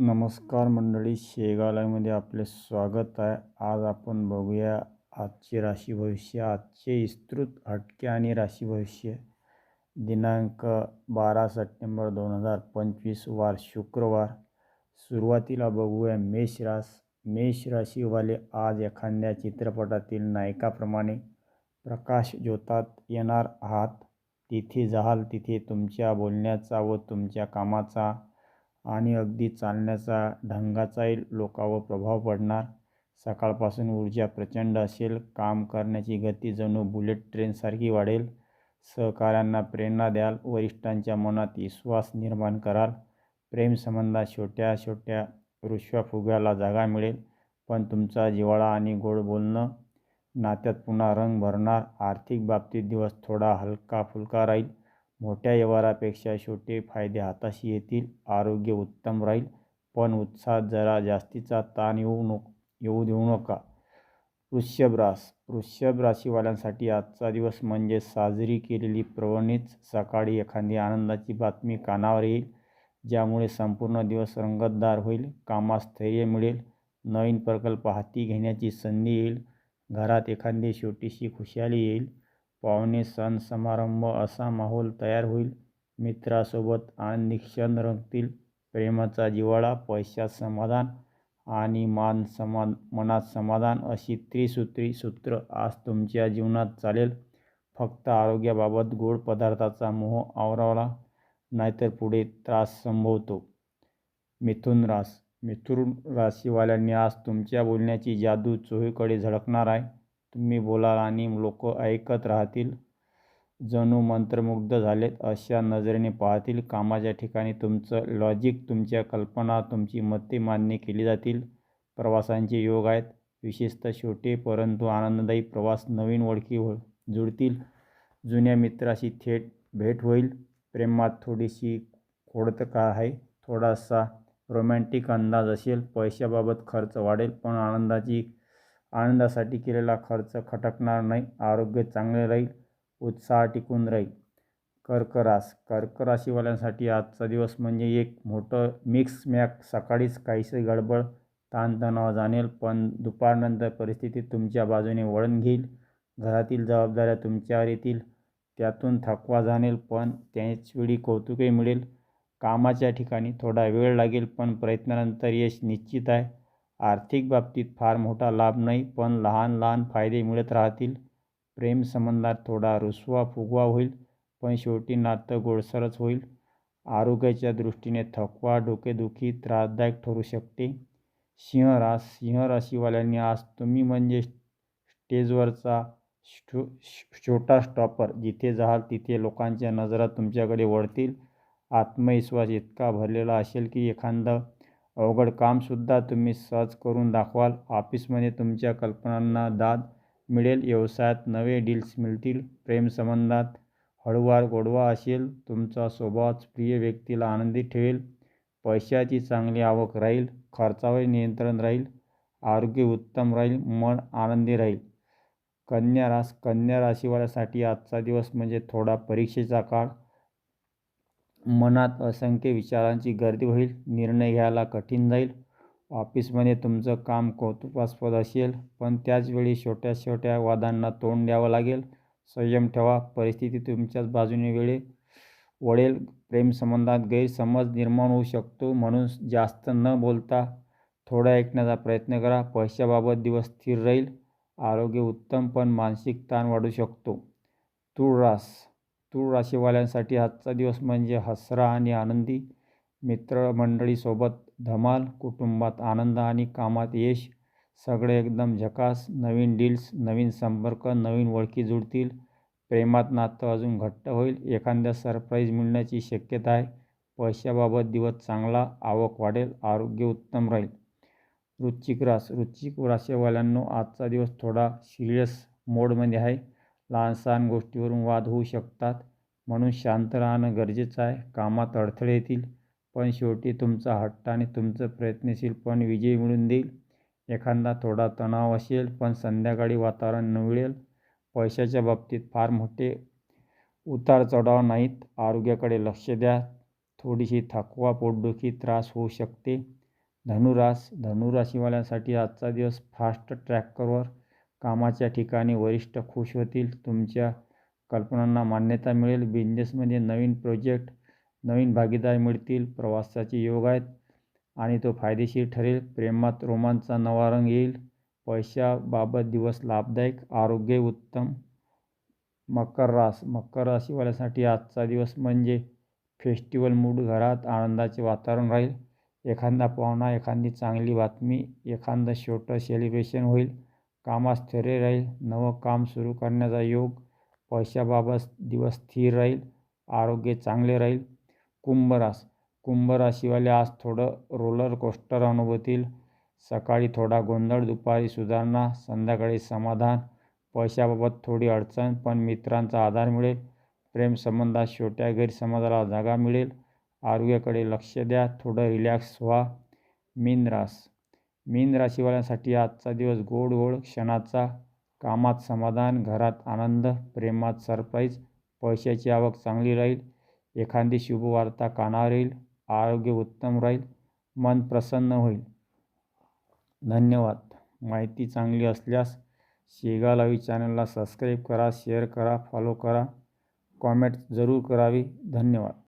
नमस्कार मंडळी शेगालामध्ये आपले स्वागत आहे. आज आपण बघूया आजचे राशी भविष्य आजचे विस्तृत हटके आणि राशी भविष्य दिनांक बारा सप्टेंबर दोन हजार पंचवीस वार शुक्रवार. सुरुवातीला बघूया मेष रास. मेष राशीवाले आज एखाद्या चित्रपटातील नायकाप्रमाणे प्रकाश ज्योतात येणार आहात. तिथे जाल तिथे तुमच्या बोलण्याचा व तुमच्या कामाचा आणि अगदी चालण्याचा ढंगाचाही लोकावर प्रभाव पडणार. सकाळपासून ऊर्जा प्रचंड असेल. काम करण्याची गती जणू बुलेट ट्रेनसारखी वाढेल. सहकाऱ्यांना प्रेरणा द्याल. वरिष्ठांच्या मनात विश्वास निर्माण कराल. प्रेमसंबंधात छोट्या छोट्या रुश्वाफुग्याला जागा मिळेल. पण तुमचा जिव्हाळा आणि गोड बोलणं नात्यात पुन्हा रंग भरणार. आर्थिक बाबतीत दिवस थोडा हलका फुलका राहील. मोठ्या व्यवहारापेक्षा छोटे फायदे हाताशी येतील आरोग्य उत्तम राहील. पण उत्साहात जरा जास्तीचा ताण येऊ नको येऊ देऊ नका. वृषभ रास वृषभ राशीवाल्यांसाठी आजचा दिवस म्हणजे साजरी केलेली प्रवणीच सकाळी एखादी आनंदाची बातमी कानावर येईल ज्यामुळे संपूर्ण दिवस रंगतदार होईल कामास स्थैर्य मिळेल नवीन प्रकल्प हाती घेण्याची संधी येईल घरात एखादी छोटीशी खुशाली येईल. पाहुणे सण समारंभ असा माहोल तयार होईल. मित्रासोबत आनंदी क्षण रंगतील प्रेमाचा जिव्हाळा पैशात समाधान आणि मान समा मनात समाधान अशी त्रिसूत्री सूत्र आज तुमच्या जीवनात चालेल. फक्त आरोग्याबाबत गोड पदार्थाचा मोह आवरावला नाहीतर पुढे त्रास संभवतो. मिथुन रास मिथुन राशीवाल्यांनी आज तुमच्या बोलण्याची जादू चोहीकडे झळकणार आहे. तुम्ही बोलाल आणि लोक ऐकत राहतील. जणू मंत्रमुग्ध झालेत अशा नजरेने पाहतील. कामाच्या ठिकाणी तुमचं लॉजिक तुमच्या कल्पना तुमची मते मान्य केली जातील. प्रवासांचे योग आहेत विशेषतः छोटे परंतु आनंददायी प्रवास नवीन ओळखी हो- जुळतील जुन्या मित्राशी थेट भेट होईल. प्रेमात थोडीशी खोडतका आहे? थोडासा रोमॅन्टिक अंदाज असेल. पैशाबाबत खर्च वाढेल पण आनंदाची आनंदासाठी केलेला खर्च खटकणार नाही. आरोग्य चांगले राहील उत्साह टिकून राहील. कर्क रास कर्क राशीवाल्यांसाठी आजचा दिवस म्हणजे एक मोठं मिक्स मॅक सकाळीच काहीसे गडबड ताणतणाव जाणेल पण दुपारनंतर परिस्थिती तुमच्या बाजूने वळण घेईल. घरातील जबाबदाऱ्या तुमच्यावर येतील त्यातून थकवा जाणेल पण त्याचवेळी कौतुकही मिळेल. कामाच्या ठिकाणी थोडा वेळ लागेल पण प्रयत्नानंतर यश निश्चित आहे. आर्थिक बाबतीत फार मोठा लाभ नाही पण लहान लहान फायदे मिळत राहतील. प्रेमसंबंधात थोडा रुसवा फुगवा होईल पण शेवटी नातं गोडसरच होईल. आरोग्याच्या दृष्टीने थकवा डोकेदुखी त्रासदायक ठरू शकते. सिंहरास सिंहराशीवाल्यांनी आज तुम्ही म्हणजे स्टेजवरचा स्टो छोटा स्टॉपर जिथे जाल तिथे लोकांच्या नजरा तुमच्याकडे वळतील. आत्मविश्वास इतका भरलेला असेल की एखादं अवघड कामसुद्धा तुम्ही सहज करून दाखवाल. ऑफिसमध्ये तुमच्या कल्पनांना दाद मिळेल. व्यवसायात नवे डील्स मिळतील. प्रेमसंबंधात हळूवार गोडवा असेल. तुमचा स्वभावच प्रिय व्यक्तीला आनंदी ठेवेल. पैशाची चांगली आवक राहील. खर्चावर नियंत्रण राहील. आरोग्य उत्तम राहील. मन आनंदी राहील. कन्या रास कन्या राशीवाल्यासाठी आजचा दिवस म्हणजे थोडा परीक्षेचा काळ. मनात असंख्य विचारांची गर्दी होईल. निर्णय घ्यायला कठीण जाईल. ऑफिसमध्ये तुमचं काम कौतुकास्पद असेल पण त्याचवेळी छोट्या छोट्या वादांना तोंड द्यावं लागेल. संयम ठेवा. परिस्थिती तुमच्याच बाजूने वेळे वळेल. प्रेमसंबंधात गैरसमज निर्माण होऊ शकतो म्हणून जास्त न बोलता थोडा ऐकण्याचा प्रयत्न करा. पैशाबाबत दिवस स्थिर राहील. आरोग्य उत्तम पण मानसिक ताण वाढू शकतो. तूळ रास. तूळ राशीवाल्यांसाठी आजचा दिवस म्हणजे हसरा आणि आनंदी मित्रमंडळीसोबत धमाल कुटुंबात आनंद आणि कामात यश. सगळे एकदम झकास नवीन डील्स नवीन संपर्क नवीन ओळखी जुळतील प्रेमात नातं अजून घट्ट होईल. एखाद्या सरप्राईज मिळण्याची शक्यता आहे. पैशाबाबत दिवस चांगला आवक वाढेल आरोग्य उत्तम राहील. वृश्चिक रास वृश्चिक राशीवाल्यांनो आजचा दिवस थोडा सिरियस मोडमध्ये आहे. लहान सहान गोष्टीवरून वाद होऊ शकतात. म्हणून शांत राहणं गरजेचं आहे. कामात अडथळे येतील पण शेवटी तुमचा हट्ट आणि तुमचं प्रयत्नशील पण विजय मिळून देईल. एखादा थोडा तणाव असेल पण संध्याकाळी वातावरण मिळेल पैशाच्या बाबतीत फार मोठे उतार चढाव नाहीत. आरोग्याकडे लक्ष द्या. थोडीशी थकवा पोटदुखी त्रास होऊ शकते. धनुरास धनुराशीवाल्यांसाठी आजचा दिवस फास्ट ट्रॅकवर कामाच्या ठिकाणी वरिष्ठ खुश होतील. तुमच्या कल्पनांना मान्यता मिळेल. बिझनेसमध्ये नवीन प्रोजेक्ट नवीन भागीदार मिळतील. प्रवासाचे योग आहेत आणि तो फायदेशीर ठरेल. प्रेमात रोमांचा नवा रंग येईल. पैशाबाबत दिवस लाभदायक आरोग्य उत्तम. मकर रास मकर राशीवाल्यासाठी आजचा दिवस म्हणजे फेस्टिवल मूड घरात आनंदाचे वातावरण राहील. एखादा पाहुणा एखादी चांगली बातमी एखादं छोटं सेलिब्रेशन होईल. कामात स्थैर्य राहील. नवं काम सुरू करण्याचा योग पैशाबाबत दिवस स्थिर राहील. आरोग्य चांगले राहील. कुंभरास कुंभराशीवाले आज थोडं रोलर कोस्टर अनुभवतील. सकाळी थोडा गोंधळ दुपारी सुधारणा संध्याकाळी समाधान. पैशाबाबत थोडी अडचण पण मित्रांचा आधार मिळेल. प्रेमसंबंधात छोट्या गैरसमजाला जागा मिळेल. आरोग्याकडे लक्ष द्या. थोडं रिलॅक्स व्हा. मीन रास. मीन राशीवाल्यांसाठी आजचा दिवस गोड गोड क्षणाचा कामात समाधान घरात आनंद प्रेमात सरप्राईज पैशाची आवक चांगली राहील एखादी शुभवार्ता कानावर येईल आरोग्य उत्तम राहील मन प्रसन्न होईल. धन्यवाद. माहिती चांगली असल्यास शेगालावी चॅनलला सबस्क्राईब करा शेअर करा फॉलो करा. कॉमेंट जरूर करावी. धन्यवाद.